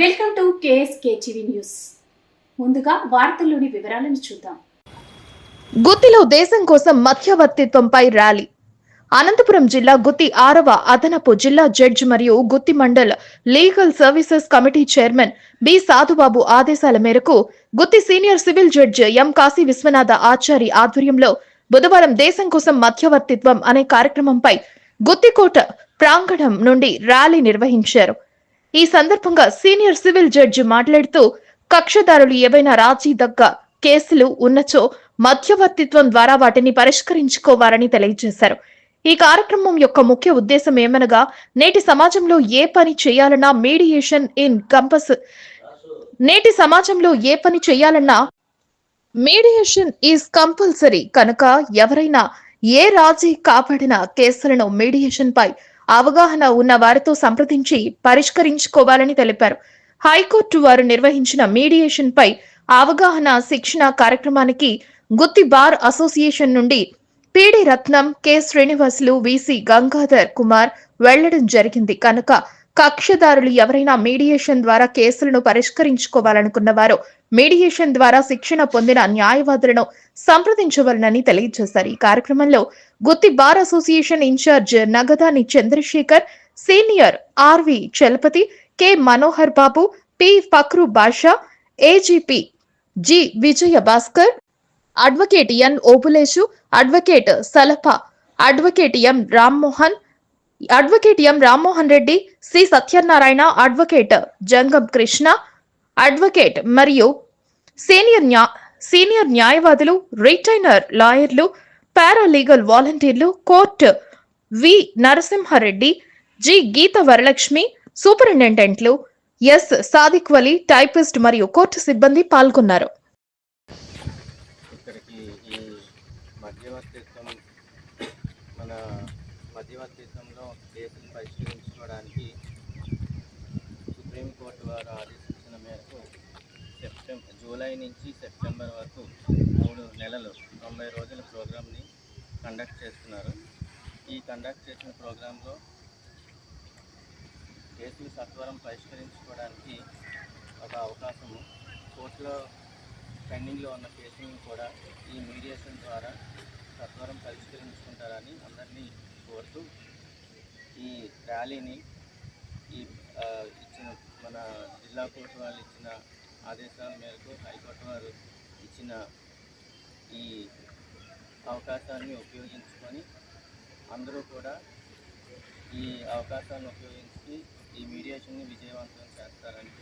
Welcome to KSK TV news. ముందుగా వార్తల్లోని వివరాలను చూద్దాం. గుత్తిలో దేశం కోసం మధ్యవర్తిత్వంపై ర్యాలీ. అనంతపురం జిల్లా గుత్తి ఆరవ అదనపు జిల్లా జడ్జ్ మరియు Gutti mandal legal services committee chairman B Sadhubabu ఆదేశాల మేరకు Gutti senior civil judge M Kashi Viswanatha Achari ఆధ్వర్యంలో బుధవారం దేశం కోసం మధ్యవర్తిత్వం అనే కార్యక్రమంపై గుత్తికోట ప్రాంగణం నుండి ర్యాలీ నిర్వహించారు. ఈ సందర్భంగా సీనియర్ సివిల్ జడ్జి మాట్లాడుతూ కక్షదారులు ఏవైనా రాజీ దగ్గ కేసులు ఉన్నచో మధ్యవర్తిత్వం ద్వారా వాటిని పరిష్కరించుకోవాలని తెలియజేశారు. ఈ కార్యక్రమం యొక్క ముఖ్య ఉద్దేశం ఏమనగా నేటి సమాజంలో ఏ పని చేయాలన్నా మీడియేషన్ ఇన్ కంపస్. నేటి సమాజంలో ఏ పని చేయాలన్నా మీడియేషన్ ఈజ్ కంపల్సరీ. కనుక ఎవరైనా ఏ రాజీ కాపాడిన కేసులను మీడియేషన్ పై అవగాహన ఉన్న వారితో సంప్రదించి పరిష్కరించుకోవాలని తెలిపారు. హైకోర్టు వారు నిర్వహించిన మీడియేషన్ పై అవగాహన శిక్షణ కార్యక్రమానికి గుత్తి బార్ అసోసియేషన్ నుండి PD Ratnam K. Srinivasulu VC Gangadhar Kumar వెళ్ళడం జరిగింది. కనుక కక్షదారులు ఎవరైనా మీడియేషన్ ద్వారా కేసులను పరిష్కరించుకోవాలనుకున్న వారు మీడియేషన్ ద్వారా శిక్షణ పొందిన న్యాయవాదులను సంప్రదించవలనని తెలియజేశారు. ఈ కార్యక్రమంలో Gutti bar association incharge నగదాని Chandrasekhar senior RV Chalapathi K Manohar Babu P Fakru Basha AGP G Vijaya Bhaskar advocate N Obulesu advocate సలఫ advocate M Rammohan advocate M Rammohan Reddy C. Satyanarayana advocate Jangam Krishna advocate మరియు senior న్యా senior న్యాయవాదులు retainer లాయర్లు paralegal వాలంటీర్లు court V. Narasimha Reddy G. Geetha Varalakshmi సూపరింటెండెంట్లు S. Sadiq Vali typist మరియు court సిబ్బంది పాల్గొన్నారు. ఇక్కడికి ఈ మధ్యవర్తిత్వం మన మధ్యవర్తిత్వంలో కేసులు పరిష్కరించుకోవడానికి సుప్రీంకోర్టు వారు ఆదేశించిన మేరకు సెప్టెంబర్ జూలై నుంచి సెప్టెంబర్ వరకు మూడు నెలలు తొంభై రోజుల ప్రోగ్రామ్ని కండక్ట్ చేస్తున్నారు. ఈ కండక్ట్ చేసిన ప్రోగ్రాంలో కేసులు సత్వరం పరిష్కరించుకోవడానికి ఒక అవకాశము. కోర్టులో పెండింగ్లో ఉన్న కేసులను కూడా ఈ మీడియేషన్ ద్వారా సత్వరం పరిష్కరించుకుంటారని అందరినీ ర్యాలీని ఈ ఇచ్చిన మన జిల్లా కోర్టు వాళ్ళు ఇచ్చిన ఆదేశాల మేరకు హైకోర్టు వారు ఇచ్చిన ఈ అవకాశాన్ని ఉపయోగించుకొని అందరూ కూడా ఈ అవకాశాన్ని ఉపయోగించి ఈ మీడియేషన్ని విజయవంతం చేస్తారని